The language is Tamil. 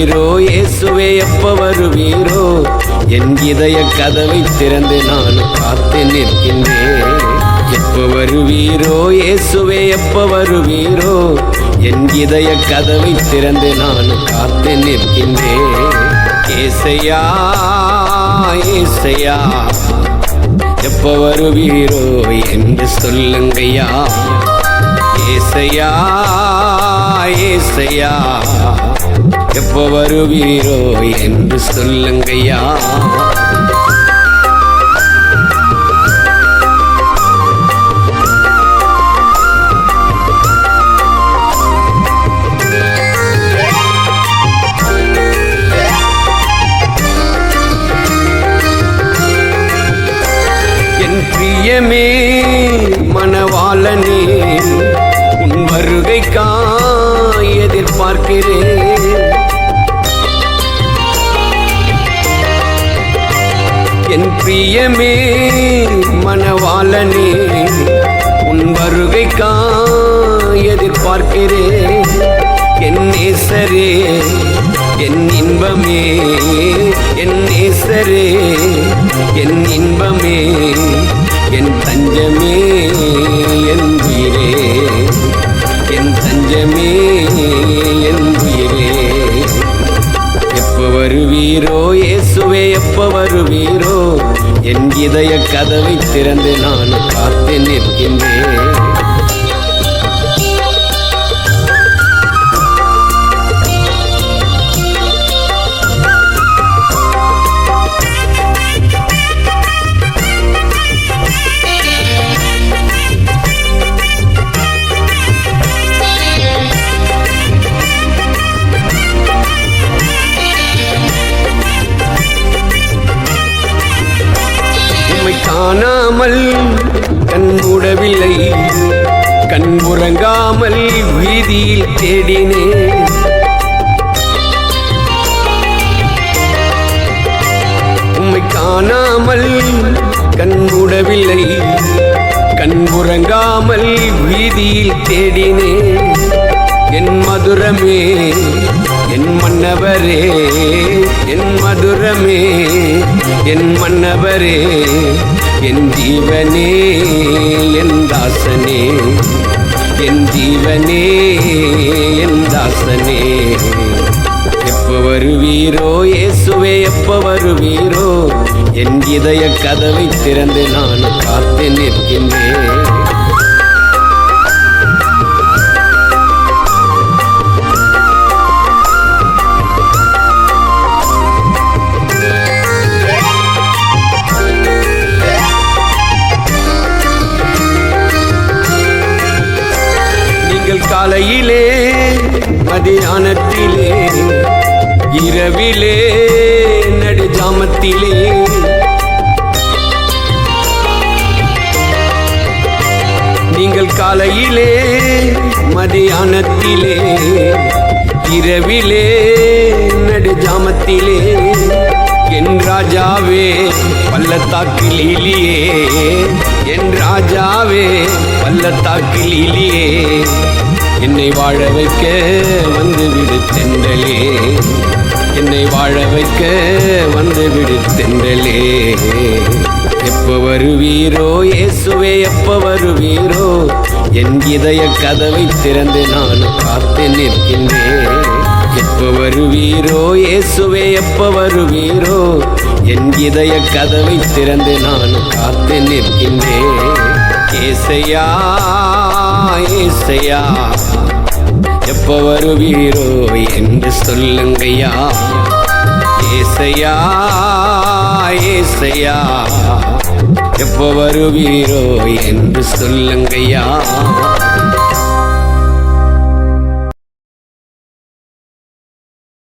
வருவீரோ? இயேசுவே எப்ப வருவீரோ? என் இதய கதவை திறந்து நான் காத்து நிற்கின்றேன். எப்ப வருவீரோ? இயேசுவே எப்ப வருவீரோ? என் இதய கதவை திறந்து நான் காத்து நிற்கின்றேன். ஏசையா ஏசையா எப்ப வருவீரோ என்று சொல்லுங்கையா ஏசையா ஏசையா. எப்போ வருவீரோ என்று சொல்லுங்கய்யா. என் பிரியமே மணவாளனே உன் வருகைக்கா எதிர்பார்க்கிறேன். பிரியமே மனவாளனே உன் வருகைக்கா எதிர்பார்க்கிறேன் என் நேசரே என் இன்பமே என் நேசரே என் இன்பமே. வருவீரோ? என் இதய கதவை திறந்து நான் காத்து நிற்கின்றேன். உறங்காமல் வீதியில் தேடினேன். உம்மை காணாமல் கண் கண்புறங்காமல் வீதியில் தேடினேன். என் மதுரமே என் மன்னவரே என் மதுரமே என் மன்னவரே என் ஜீவனே என் தாசனே. என் ஜீவனே என் தாசனே. எப்ப வருவீரோ இயேசுவே எப்ப வருவீரோ? என் இதய கதவை திறந்து நான் காத்து நிற்கின்றேன். தியானத்திலே இரவிலே நடுஜாமத்திலே. நீங்கள் காலையிலே மதியானத்திலே இரவிலே நடுஜாமத்திலே. என் ராஜாவே பள்ளத்தாக்கிலே என் ராஜாவே பள்ளத்தாக்கிலே என்னை வாழ வைக்க வந்துவிடு தென்றலே. என்னை வாழ வைக்க வந்துவிடு தென்றலே. எப்ப வருவீரோ இயேசுவே எப்போ வருவீரோ? என் இதய கதவை திறந்து நான் காத்து நிற்கின்றேன். எப்போ வருவீரோ இயேசுவே எப்போ வருவீரோ? என் இதய கதவை திறந்து நான் காத்து நிற்கின்றேன். ஏசையா ஏசையா எப்ப வருவீரோ என்று சொல்லுங்கய்யா. ஏசையா ஏசையா எப்ப வருவீரோ என்று சொல்லுங்கய்யா.